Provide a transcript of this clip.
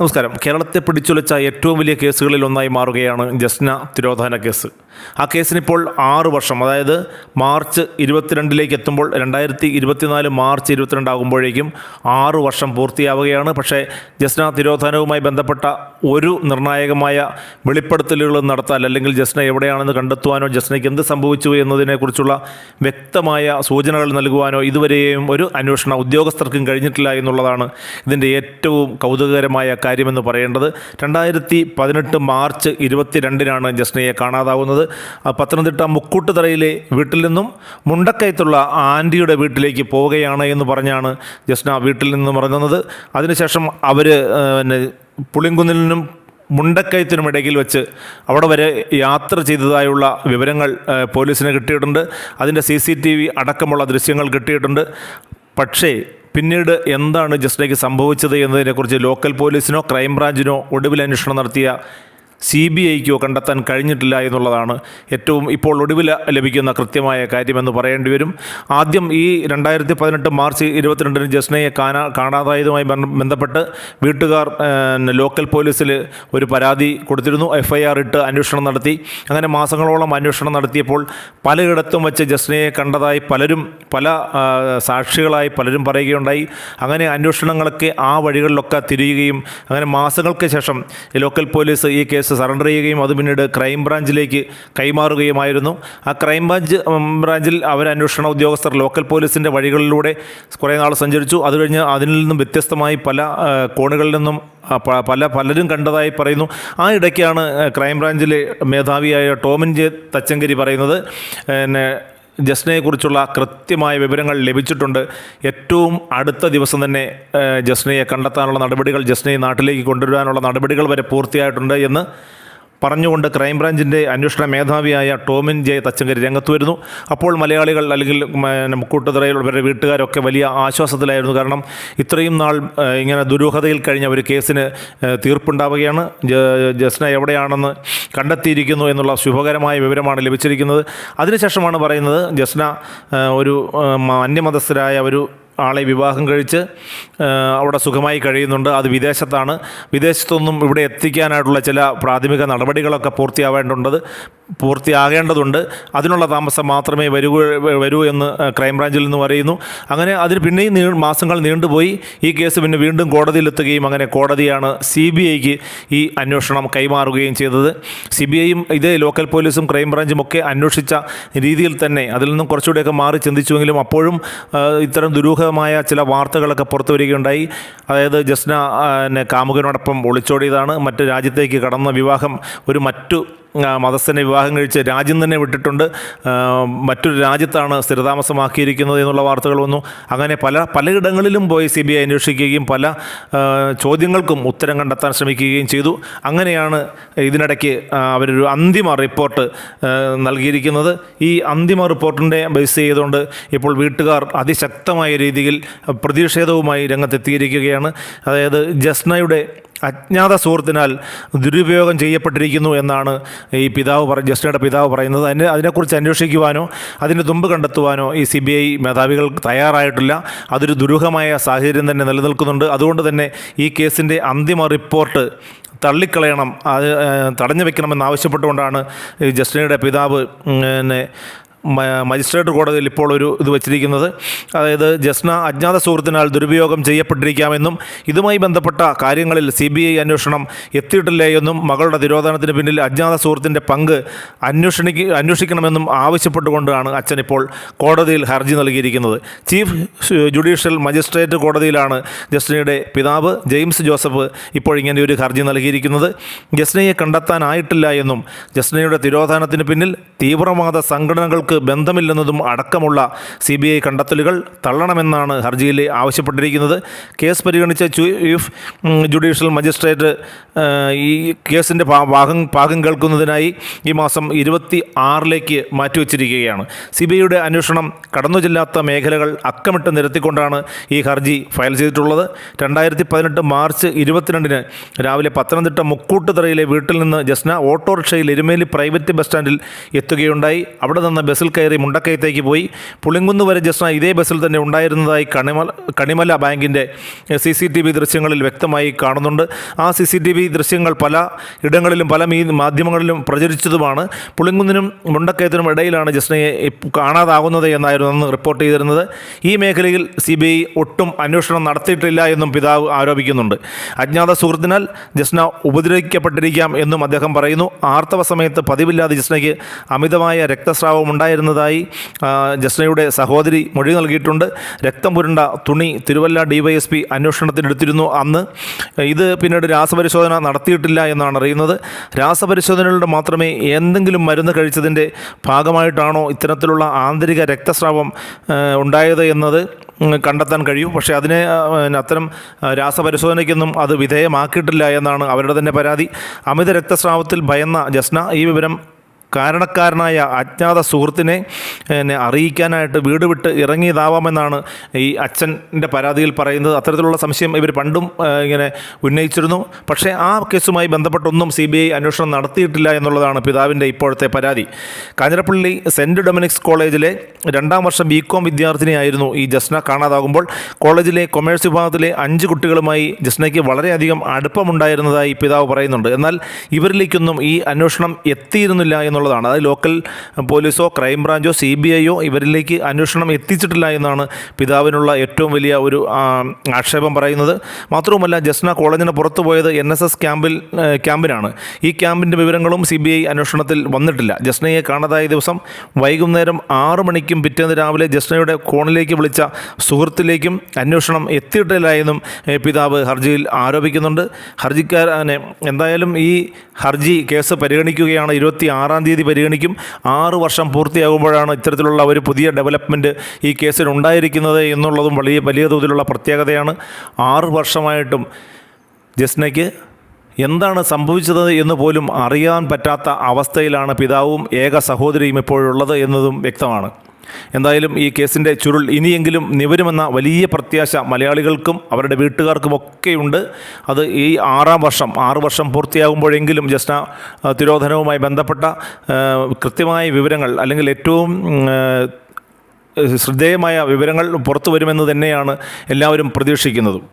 നമസ്കാരം. കേരളത്തെ പിടിച്ചുലച്ച ഏറ്റവും വലിയ കേസുകളിൽ ഒന്നായി മാറുകയാണ് ജസ്ന തിരോധാന കേസ്. ആ കേസിനിപ്പോൾ ആറ് വർഷം അതായത് മാർച്ച് ഇരുപത്തിരണ്ടിലേക്ക് എത്തുമ്പോൾ രണ്ടായിരത്തി ഇരുപത്തിനാല് മാർച്ച് ഇരുപത്തിരണ്ടാകുമ്പോഴേക്കും ആറ് വർഷം പൂർത്തിയാവുകയാണ്. പക്ഷേ ജസ്ന തിരോധാനവുമായി ബന്ധപ്പെട്ട ഒരു നിർണായകമായ വെളിപ്പെടുത്തലുകളും നടത്താൻ അല്ലെങ്കിൽ ജസ്ന എവിടെയാണെന്ന് കണ്ടെത്തുവാനോ ജസ്നയ്ക്ക് എന്ത് സംഭവിച്ചു എന്നതിനെക്കുറിച്ചുള്ള വ്യക്തമായ സൂചനകൾ നൽകുവാനോ ഇതുവരെയും ഒരു അന്വേഷണ ഉദ്യോഗസ്ഥർക്കും കഴിഞ്ഞിട്ടില്ല എന്നുള്ളതാണ് ഇതിന്റെ ഏറ്റവും കൗതുകകരമായ കാര്യമെന്ന് പറയേണ്ടത്. രണ്ടായിരത്തി പതിനെട്ട് മാർച്ച് ഇരുപത്തിരണ്ടിനാണ് ജസ്നയെ കാണാതാവുന്നത്. പത്തനംതിട്ട മുക്കൂട്ടുതറയിലെ വീട്ടിൽ നിന്നും മുണ്ടക്കയത്തുള്ള ആന്റിയുടെ വീട്ടിലേക്ക് പോവുകയാണ് എന്ന് പറഞ്ഞാണ് ജസ്ന വീട്ടിൽ നിന്നും ഇറങ്ങുന്നത്. അതിനുശേഷം അവർ പിന്നെ പുളിങ്കുന്നിൽ നിന്നും മുണ്ടക്കയത്തിനുമിടയിൽ വെച്ച് അവിടെ വരെ യാത്ര ചെയ്തതായുള്ള വിവരങ്ങൾ പോലീസിന് കിട്ടിയിട്ടുണ്ട്. അതിന്റെ സി സി ടി വി അടക്കമുള്ള ദൃശ്യങ്ങൾ കിട്ടിയിട്ടുണ്ട്. പക്ഷേ പിന്നീട് എന്താണ് ജസ്നയ്ക്ക് സംഭവിച്ചത് എന്നതിനെക്കുറിച്ച് ലോക്കൽ പോലീസിനോ ക്രൈംബ്രാഞ്ചിനോ ഒടുവിൽ അന്വേഷണം നടത്തിയ സി ബി ഐക്കോ കണ്ടെത്താൻ കഴിഞ്ഞിട്ടില്ല എന്നുള്ളതാണ് ഏറ്റവും ഇപ്പോൾ ഒടുവിൽ ലഭിക്കുന്ന കൃത്യമായ കാര്യമെന്ന് പറയേണ്ടി വരും. ആദ്യം ഈ രണ്ടായിരത്തി പതിനെട്ട് മാർച്ച് ഇരുപത്തിരണ്ടിന് ജസ്നയെ കാണാ കാണാതായതുമായി ബന്ധപ്പെട്ട് വീട്ടുകാർ ലോക്കൽ പോലീസിൽ ഒരു പരാതി കൊടുത്തിരുന്നു. എഫ് ഐ ആർ ഇട്ട് അന്വേഷണം നടത്തി. അങ്ങനെ മാസങ്ങളോളം അന്വേഷണം നടത്തിയപ്പോൾ പലയിടത്തും വെച്ച് ജസ്നയെ കണ്ടതായി പലരും പല സാക്ഷികളായി പലരും പറയുകയുണ്ടായി. അങ്ങനെ അന്വേഷണങ്ങളൊക്കെ ആ വഴികളിലൊക്കെ തിരിയുകയും അങ്ങനെ മാസങ്ങൾക്ക് ശേഷം ലോക്കൽ പോലീസ് ഈ കേസ് സറണ്ടർ ചെയ്യുകയും അത് പിന്നീട് ക്രൈം ബ്രാഞ്ചിലേക്ക് കൈമാറുകയുമായിരുന്നു. ആ ക്രൈം ബ്രാഞ്ച് ബ്രാഞ്ചിൽ അവർ അന്വേഷണ ഉദ്യോഗസ്ഥർ ലോക്കൽ പോലീസിന്റെ വഴികളിലൂടെ കുറേ നാൾ സഞ്ചരിച്ചു. അത് കഴിഞ്ഞ് അതിൽ നിന്നും വ്യത്യസ്തമായി പല കോണുകളിൽ നിന്നും പല പലരും കണ്ടതായി പറയുന്നു. ആ ഇടയ്ക്കാണ് ക്രൈംബ്രാഞ്ചിലെ മേധാവിയായ ടോമിൻ ജെ തച്ചങ്കരി പറയുന്നത്. പിന്നെ ജസ്നയെക്കുറിച്ചുള്ള കൃത്യമായ വിവരങ്ങൾ ലഭിച്ചിട്ടുണ്ട്. ഏറ്റവും അടുത്ത ദിവസം തന്നെ ജസ്നയെ കണ്ടെത്താനുള്ള നടപടികൾ ജസ്നയെ നാട്ടിലേക്ക് കൊണ്ടുവരാനുള്ള നടപടികൾ വരെ പൂർത്തിയായിട്ടുണ്ട് എന്ന് പറഞ്ഞുകൊണ്ട് ക്രൈംബ്രാഞ്ചിന്റെ അന്വേഷണ മേധാവിയായ ടോമിൻ ജെ തച്ചങ്കരി രംഗത്ത് വരുന്നു. അപ്പോൾ മലയാളികൾ അല്ലെങ്കിൽ കൂട്ടുതറയിലുള്ളവരുടെ വീട്ടുകാരൊക്കെ വലിയ ആശ്വാസത്തിലായിരുന്നു. കാരണം ഇത്രയും നാൾ ഇങ്ങനെ ദുരൂഹതയിൽ കഴിഞ്ഞ ഒരു കേസിന് തീർപ്പുണ്ടാവുകയാണ്. ജസ്ന എവിടെയാണെന്ന് കണ്ടെത്തിയിരിക്കുന്നു എന്നുള്ള ശുഭകരമായ വിവരമാണ് ലഭിച്ചിരിക്കുന്നത്. അതിനുശേഷമാണ് പറയുന്നത് ജസ്ന ഒരു അന്യമതസ്ഥരായ ഒരു ആളെ വിവാഹം കഴിച്ച് അവിടെ സുഖമായി കഴിയുന്നുണ്ട്. അത് വിദേശത്താണ്. വിദേശത്തൊന്നും ഇവിടെ എത്തിക്കാനായിട്ടുള്ള ചില പ്രാഥമിക നടപടികളൊക്കെ പൂർത്തിയാവേണ്ടതുണ്ട് പൂർത്തിയാകേണ്ടതുണ്ട്. അതിനുള്ള താമസം മാത്രമേ വരൂ വരൂ എന്ന് ക്രൈംബ്രാഞ്ചിൽ നിന്ന് പറയുന്നു. അങ്ങനെ അതിന് പിന്നെയും നീ മാസങ്ങൾ നീണ്ടുപോയി. ഈ കേസ് പിന്നെ വീണ്ടും കോടതിയിലെത്തുകയും അങ്ങനെ കോടതിയാണ് സി ബി ഐക്ക് ഈ അന്വേഷണം കൈമാറുകയും ചെയ്തത്. സി ബി ഐയും ഇതേ ലോക്കൽ പോലീസും ക്രൈംബ്രാഞ്ചും ഒക്കെ അന്വേഷിച്ച രീതിയിൽ തന്നെ അതിൽ നിന്നും കുറച്ചുകൂടെയൊക്കെ മാറി ചിന്തിച്ചുവെങ്കിലും അപ്പോഴും ഇത്തരം ഇത്തരം ദുരൂഹമായ ചില വാർത്തകളൊക്കെ പുറത്തു വരികയുണ്ടായി. അതായത് ജസ്ന കാമുകനോടൊപ്പം ഒളിച്ചോടിയതാണ്. മറ്റ് രാജ്യത്തേക്ക് കടന്ന വിവാഹം ഒരു മറ്റു മതസ്ഥനെ വിവാഹം കഴിച്ച് രാജ്യം തന്നെ വിട്ടിട്ടുണ്ട്. മറ്റൊരു രാജ്യത്താണ് സ്ഥിരതാമസമാക്കിയിരിക്കുന്നത് എന്നുള്ള വാർത്തകൾ വന്നു. അങ്ങനെ പല പലയിടങ്ങളിലും പോയി സി ബി ഐ അന്വേഷിക്കുകയും പല ചോദ്യങ്ങൾക്കും ഉത്തരം കണ്ടെത്താൻ ശ്രമിക്കുകയും ചെയ്തു. അങ്ങനെയാണ് ഇതിനിടയ്ക്ക് അവരൊരു അന്തിമ റിപ്പോർട്ട് നൽകിയിരിക്കുന്നത്. ഈ അന്തിമ റിപ്പോർട്ടിന്റെ ബേസ് ചെയ്തുകൊണ്ട് ഇപ്പോൾ വീട്ടുകാർ അതിശക്തമായ രീതിയിൽ പ്രതിഷേധവുമായി രംഗത്തെത്തിയിരിക്കുകയാണ്. അതായത് ജസ്നയുടെ അജ്ഞാത സുഹൃത്തിനാൽ ദുരുപയോഗം ചെയ്യപ്പെട്ടിരിക്കുന്നു എന്നാണ് ഈ പിതാവ് പറ ജസ്റ്റിയുടെ പിതാവ് പറയുന്നത്. അതിന് അതിനെക്കുറിച്ച് അന്വേഷിക്കുവാനോ അതിന്റെ തുമ്പ് കണ്ടെത്തുവാനോ ഈ സി ബി ഐ മേധാവികൾ തയ്യാറായിട്ടില്ല. അതൊരു ദുരൂഹമായ സാഹചര്യം തന്നെ നിലനിൽക്കുന്നുണ്ട്. അതുകൊണ്ട് തന്നെ ഈ കേസിന്റെ അന്തിമ റിപ്പോർട്ട് തള്ളിക്കളയണം. അത് തടഞ്ഞു വെക്കണമെന്ന് ആവശ്യപ്പെട്ടുകൊണ്ടാണ് ജസ്റ്റിനയുടെ പിതാവ് പിന്നെ മജിസ്ട്രേറ്റ് കോടതിയിൽ ഇപ്പോൾ ഒരു ഇത് വച്ചിരിക്കുന്നത്. അതായത് ജസ്ന അജ്ഞാത സുഹൃത്തിനാൽ ദുരുപയോഗം ചെയ്യപ്പെട്ടിരിക്കാമെന്നും ഇതുമായി ബന്ധപ്പെട്ട കാര്യങ്ങളിൽ സി ബി ഐ അന്വേഷണം എത്തിയിട്ടില്ലേ എന്നും മകളുടെ തിരോധാനത്തിന് പിന്നിൽ അജ്ഞാത സുഹൃത്തിന്റെ പങ്ക് അന്വേഷണിക്ക് അന്വേഷിക്കണമെന്നും ആവശ്യപ്പെട്ടുകൊണ്ടാണ് അച്ഛൻ ഇപ്പോൾ കോടതിയിൽ ഹർജി നൽകിയിരിക്കുന്നത്. ചീഫ് ജുഡീഷ്യൽ മജിസ്ട്രേറ്റ് കോടതിയിലാണ് ജസ്നയുടെ പിതാവ് ജെയിംസ് ജോസഫ് ഇപ്പോൾ ഇങ്ങനെ ഒരു ഹർജി നൽകിയിരിക്കുന്നത്. ജസ്നയെ കണ്ടെത്താനായിട്ടില്ല എന്നും ജസ്നയുടെ തിരോധാനത്തിന് പിന്നിൽ തീവ്രവാദ സംഘടനകൾക്ക് ബന്ധമില്ലെന്നതും അടക്കമുള്ള സി ബി ഐ കണ്ടെത്തലുകൾ തള്ളണമെന്നാണ് ഹർജിയിൽ ആവശ്യപ്പെട്ടിരിക്കുന്നത്. കേസ് പരിഗണിച്ച ചീഫ് ജുഡീഷ്യൽ മജിസ്ട്രേറ്റ് ഈ കേസിന്റെ ഭാഗം ഭാഗം കേൾക്കുന്നതിനായി ഈ മാസം ഇരുപത്തി ആറിലേക്ക് മാറ്റിവെച്ചിരിക്കുകയാണ്. സി ബി ഐയുടെ അന്വേഷണം കടന്നു ചെല്ലാത്ത മേഖലകൾ അക്കമിട്ട് നിരത്തിക്കൊണ്ടാണ് ഈ ഹർജി ഫയൽ ചെയ്തിട്ടുള്ളത്. രണ്ടായിരത്തി പതിനെട്ട് മാർച്ച് ഇരുപത്തിരണ്ടിന് രാവിലെ പത്തനംതിട്ട മുക്കൂട്ടുതറയിലെ വീട്ടിൽ നിന്ന് ജസ്ന ഓട്ടോറിക്ഷയിൽ എരുമേലി പ്രൈവറ്റ് ബസ് സ്റ്റാൻഡിൽ എത്തുകയുണ്ടായി. അവിടെ നിന്ന് ബസ് ബസ്സിൽ കയറി മുണ്ടക്കയത്തേക്ക് പോയി. പുളിങ്കുന്ന് വരെ ജസ്ന ഇതേ ബസ്സിൽ തന്നെ ഉണ്ടായിരുന്നതായി കണിമല കണിമല ബാങ്കിന്റെ സി സി ടി വി ദൃശ്യങ്ങളിൽ വ്യക്തമായി കാണുന്നുണ്ട്. ആ സി സി ടി വി ദൃശ്യങ്ങൾ പല ഇടങ്ങളിലും പല മീ മാധ്യമങ്ങളിലും പ്രചരിച്ചതുമാണ്. പുളിങ്കുന്നിനും മുണ്ടക്കയത്തിനും ഇടയിലാണ് ജസ്നയെ കാണാതാകുന്നത് എന്നായിരുന്നു അന്ന് റിപ്പോർട്ട് ചെയ്തിരുന്നത്. ഈ മേഖലയിൽ സി ബി ഐ ഒട്ടും അന്വേഷണം നടത്തിയിട്ടില്ല എന്നും പിതാവ് ആരോപിക്കുന്നുണ്ട്. അജ്ഞാത സുഹൃത്തിനാൽ ജസ്ന ഉപദ്രവിക്കപ്പെട്ടിരിക്കാം എന്നും അദ്ദേഹം പറയുന്നു. ആർത്തവ സമയത്ത് പതിവില്ലാതെ ജസ്നയ്ക്ക് അമിതമായ രക്തസ്രാവം ഉണ്ടായിരുന്നതായി ജസ്നയുടെ സഹോദരി മൊഴി നൽകിയിട്ടുണ്ട്. രക്തം പുരണ്ട തുണി തിരുവല്ല ഡിവൈഎസ്പി അന്വേഷണത്തിനെടുത്തിരുന്നു അന്ന്. ഇത് പിന്നീട് രാസപരിശോധന നടത്തിയിട്ടില്ല എന്നാണ് അറിയുന്നത്. രാസപരിശോധനകളുടെ മാത്രമേ എന്തെങ്കിലും മരുന്ന് കഴിച്ചതിന്റെ ഭാഗമായിട്ടാണോ ഇത്തരത്തിലുള്ള ആന്തരിക രക്തസ്രാവം ഉണ്ടായത് എന്നത് കണ്ടെത്താൻ കഴിയും. പക്ഷേ അതിനെ അത്തരം രാസപരിശോധനയ്ക്കൊന്നും അത് വിധേയമാക്കിയിട്ടില്ല എന്നാണ് അവരുടെ തന്നെ പരാതി. അമിത രക്തസ്രാവത്തിൽ ഭയന്ന ജസ്ന. ഈ വിവരം കാരണക്കാരനായ അജ്ഞാത സുഹൃത്തിനെ എന്നെ അറിയിക്കാനായിട്ട് വീട് വിട്ട് ഇറങ്ങിയതാവാമെന്നാണ് ഈ അച്ഛന്റെ പരാതിയിൽ പറയുന്നത്. അത്തരത്തിലുള്ള സംശയം ഇവർ പണ്ടും ഇങ്ങനെ ഉന്നയിച്ചിരുന്നു. പക്ഷേ ആ കേസുമായി ബന്ധപ്പെട്ടൊന്നും സി ബി ഐ അന്വേഷണം നടത്തിയിട്ടില്ല എന്നുള്ളതാണ് പിതാവിന്റെ ഇപ്പോഴത്തെ പരാതി. കാഞ്ഞിരപ്പള്ളി സെന്റ് ഡൊമിനിക്സ് കോളേജിലെ രണ്ടാം വർഷം ബി കോം വിദ്യാർത്ഥിനിയായിരുന്നു ഈ ജസ്ന. കാണാതാകുമ്പോൾ കോളേജിലെ കൊമേഴ്സ് വിഭാഗത്തിലെ അഞ്ച് കുട്ടികളുമായി ജസ്നയ്ക്ക് വളരെയധികം അടുപ്പമുണ്ടായിരുന്നതായി പിതാവ് പറയുന്നുണ്ട്. എന്നാൽ ഇവരിലേക്കൊന്നും ഈ അന്വേഷണം എത്തിയിരുന്നില്ല എന്നുള്ളതാണ്. അതായത് ലോക്കൽ പോലീസോ ക്രൈം ബ്രാഞ്ചോ സി ബി ഐയോ ഇവരിലേക്ക് അന്വേഷണം എത്തിച്ചിട്ടില്ല എന്നാണ് പിതാവിനുള്ള ഏറ്റവും വലിയ ഒരു ആക്ഷേപം പറയുന്നത്. മാത്രവുമല്ല ജസ്ന കോളേജിന് പുറത്തു പോയത് എൻ എസ് എസ് ക്യാമ്പിൽ ക്യാമ്പിനാണ്. ഈ ക്യാമ്പിന്റെ വിവരങ്ങളും സി ബി ഐ അന്വേഷണത്തിൽ വന്നിട്ടില്ല. ജസ്നയെ കാണാതായ ദിവസം വൈകുന്നേരം ആറു മണിക്കും പിറ്റേന്ന് രാവിലെ ജസ്നയുടെ കോണിലേക്ക് വിളിച്ച സുഹൃത്തിലേക്കും അന്വേഷണം എത്തിയിട്ടില്ല എന്നും പിതാവ് ഹർജിയിൽ ആരോപിക്കുന്നുണ്ട്. ഹർജിക്കാരനെ എന്തായാലും ഈ ഹർജി കേസ് പരിഗണിക്കുകയാണ്. ഇരുപത്തി ആറാം തീയതി പരിഗണിക്കും. ആറ് വർഷം പൂർത്തിയാകുമ്പോഴാണ് ഇത്തരത്തിലുള്ള ഒരു പുതിയ ഡെവലപ്മെന്റ് ഈ കേസിൽ ഉണ്ടായിരിക്കുന്നത് എന്നുള്ളതും വലിയ വലിയ തോതിലുള്ള പ്രത്യേകതയാണ്. ആറ് വർഷമായിട്ടും ജസ്നയ്ക്ക് എന്താണ് സംഭവിച്ചത് എന്ന് പോലും അറിയാൻ പറ്റാത്ത അവസ്ഥയിലാണ് പിതാവും ഏക സഹോദരിയും ഇപ്പോഴുള്ളത് എന്നതും വ്യക്തമാണ്. എന്തായാലും ഈ കേസിന്റെ ചുരുൾ ഇനിയെങ്കിലും നിവരുമെന്ന വലിയ പ്രത്യാശ മലയാളികൾക്കും അവരുടെ വീട്ടുകാർക്കുമൊക്കെയുണ്ട്. അത് ഈ ആറാം വർഷം ആറ് വർഷം പൂർത്തിയാകുമ്പോഴെങ്കിലും ജസ്ന തിരോധനവുമായി ബന്ധപ്പെട്ട കൃത്യമായ വിവരങ്ങൾ അല്ലെങ്കിൽ ഏറ്റവും ശ്രദ്ധേയമായ വിവരങ്ങൾ പുറത്തു വരുമെന്ന് തന്നെയാണ് എല്ലാവരും പ്രതീക്ഷിക്കുന്നതും.